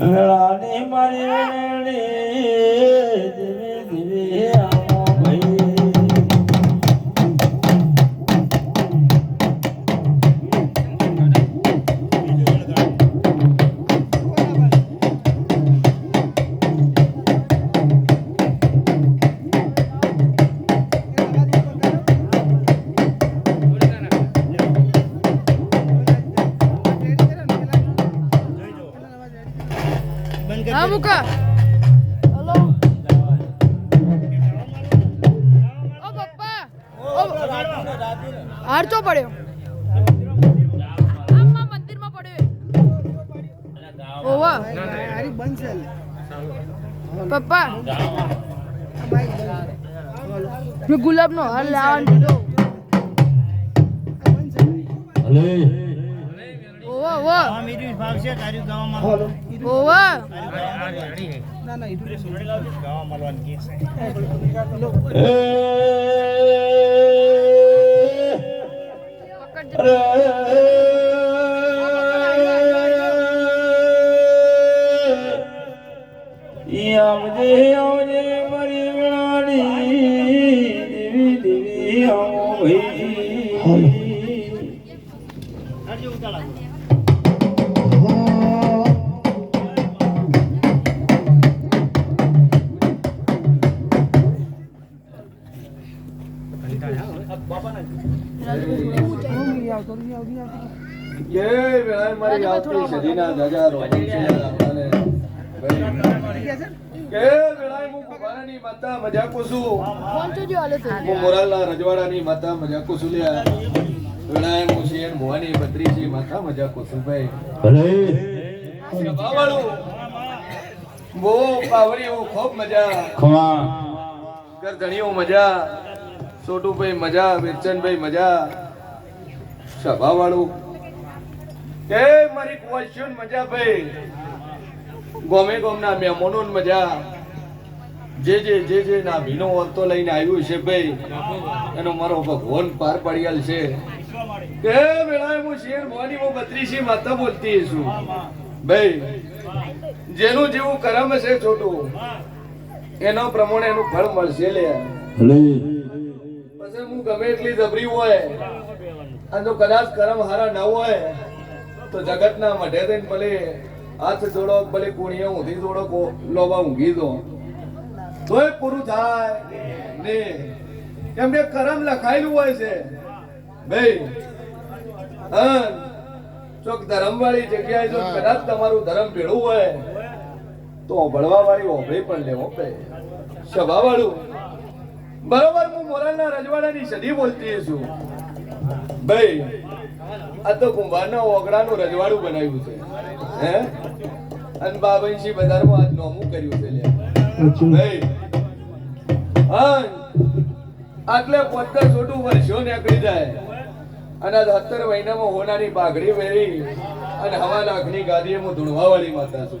વેળાની મારી મુકા હલો ઓ પપ્પા ઓ હાર ચો પડ્યો. આમાં મંદિરમાં પડ્યો ઓવા પપ્પા મેં ગુલાબનો હાર લાવવાનું ભલે ઓવા ઓવા આવજે આવજે મારી વેળાની દેવી દેવી આવો ભાઈ હરજી ઉતાળા કે માતા મજા છું લ્યા વેળાએ હું શેર બત્રીસી માતા મજા છું ભાઈ બહુ પાવડી ખૂબ મજા ગરધણીઓ મજા. છોટુભાઈ મજા વિરચનભાઈ મજા, સભાવાળું. કે મારી કુવાશ્યોન મજા ભાઈ ગોમે ગોમના મહેમાનો મજા. જે જે જે જે ના ભીનો વર્તો લઈને આવ્યું છે ભાઈ, એનો મારો ભગવાન પાર પડિયાલ છે. કે વેળાએ હું શેર મોની હું બત્રીસી માતા બોલતી છું. ભાઈ, જેનું જેવું કરમ છે છોટું, એનો પ્રમાણે એનું ફળ મળશે લે. હું ગમે એટલી જબરી હોય, અને જો કદાચ કરમ હારા ના હોય, તો જગતના મઢે થઈને ભલે હાથ જોડો, ભલે કુણીએ ઊંધી જોડો લોબા ઊંઘી દો તોય પૂરું થાય ને, કેમ કે કરમ લખાયેલું હોય છે. ભાઈ હા ચોક ધર્મવાળી જગ્યાએ જો કદાચ તમારું ધર્મ ભેળું હોય, તો ભળવા વાળી ઓભળી પણ લેવો ભાઈ સભા વાળું બરોબર હું મોરાલના રજવાડાની સદી બોલતી છું. ભાઈ આ તો કુંભારના ઓગડાનું રજવાડું બનાવ્યું છે. હે? અને બાબનશી બજારમાં આજ નોમું કર્યું છે લે ભાઈ હા આટલે પોતે છોટું વર્ષો નીકળી જાય. અને સત્તર મહિનામાં હોનાની પાઘડી પહેરી અને હવા લાખની ગાદીએ હું ધૂણવા વાળી માતા છું.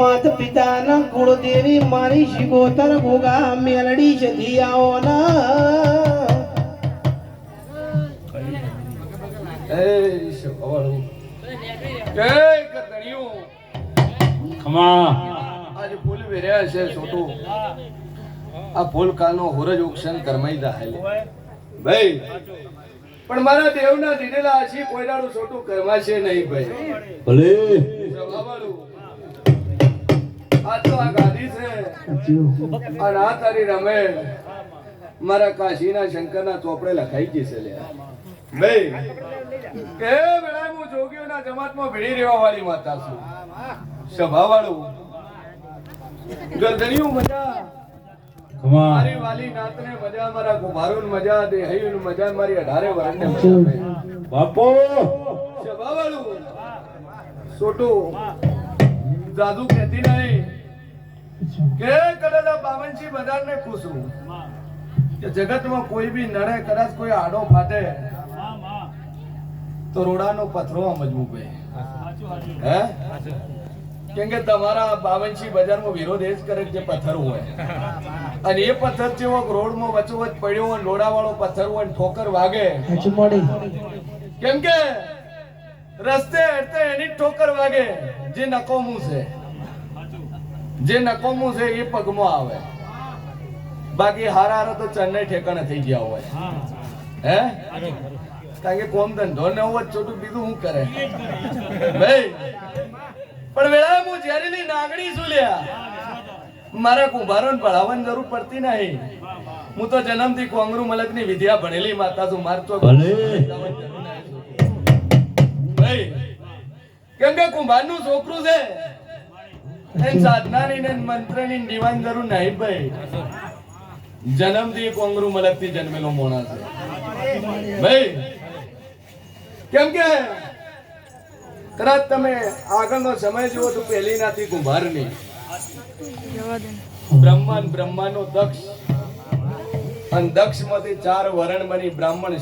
માત પિતાના કુળદેવી મારી શિગોતર ભોગા મેલડી જધિયાઓ ખમા. આજે ફૂલ વેર્યા છે છોટું. આ ફૂલ કાલનો હોરજ ઉક્ષણ કરમાઈ દા હાલે ભાઈ પણ મારા દેવના દીધેલા આશી કોઈડાનું છોટું કરમાશે નહીં ભાઈ. ભલે. આ તો આ ગાદી છે અને આ તારી રમે મારા કાશીના શંકરના ચોપડે લખાઈ ગઈ છે લે. ભાઈ કે વેળાએ હું જોગીઓના જમાતમાં ભીડી રહેવા વાળી માતા છું. ગરદણીઓ મજા. મારી વાલી નાતને મજા મારા કુમારોને મજા દે મજા મારી અઢારે વરણને મજા બાપો. સભાવાળું. સોટું. જાદુ કહેતી નહીં. કે કદાચ આ બાવનસી બજારને પૂછું કે જગતમાં કોઈ બી નડે કદાચ કોઈ આડો ફાટે તો રોડાનો પથરો સમજવું હે? કેમ કે તમારા બાવનસી બજારમાં વિરોધ એ જ કરે જે પથ્થર હોય. અને એ પથ્થર જેવો રોડમાં વચોવચ પડ્યો હોય લોડાવાળો પથ્થર હોય ઠોકર વાગે. કેમ કે રસ્તે હેઠતે એની ઠોકર વાગે જે નકોમું છે. જે નકોમું છે એ પગમાં આવે. બાકી હારા હારા તો ચેન્નઈ ઠેકાણે થઈ ગયા હોય. હે કારણ કે કોમ ધંધો ને હોય તો છોટું બીજું શું કરે? ભાઈ પણ વેળા હું ઝેરીલી નાગણી છું લ્યા. મારા કુંભારોને ભણાવવાની જરૂર પડતી નહીં. હું તો જન્મથી કોંગરુ મલકની વિદ્યા ભણેલી માતા છું. માર તો ભાઈ કેમ કે કુંભારનું છોકરું છે. ભાઈ. કેમ કે કદાચ તમે આગળનો સમય જુઓ તો પહેલી નાથી કુંભારની. બ્રહ્માંડ બ્રહ્માનો દક્ષ. અને દક્ષમાંથી ચાર વરણ બની બ્રાહ્મણ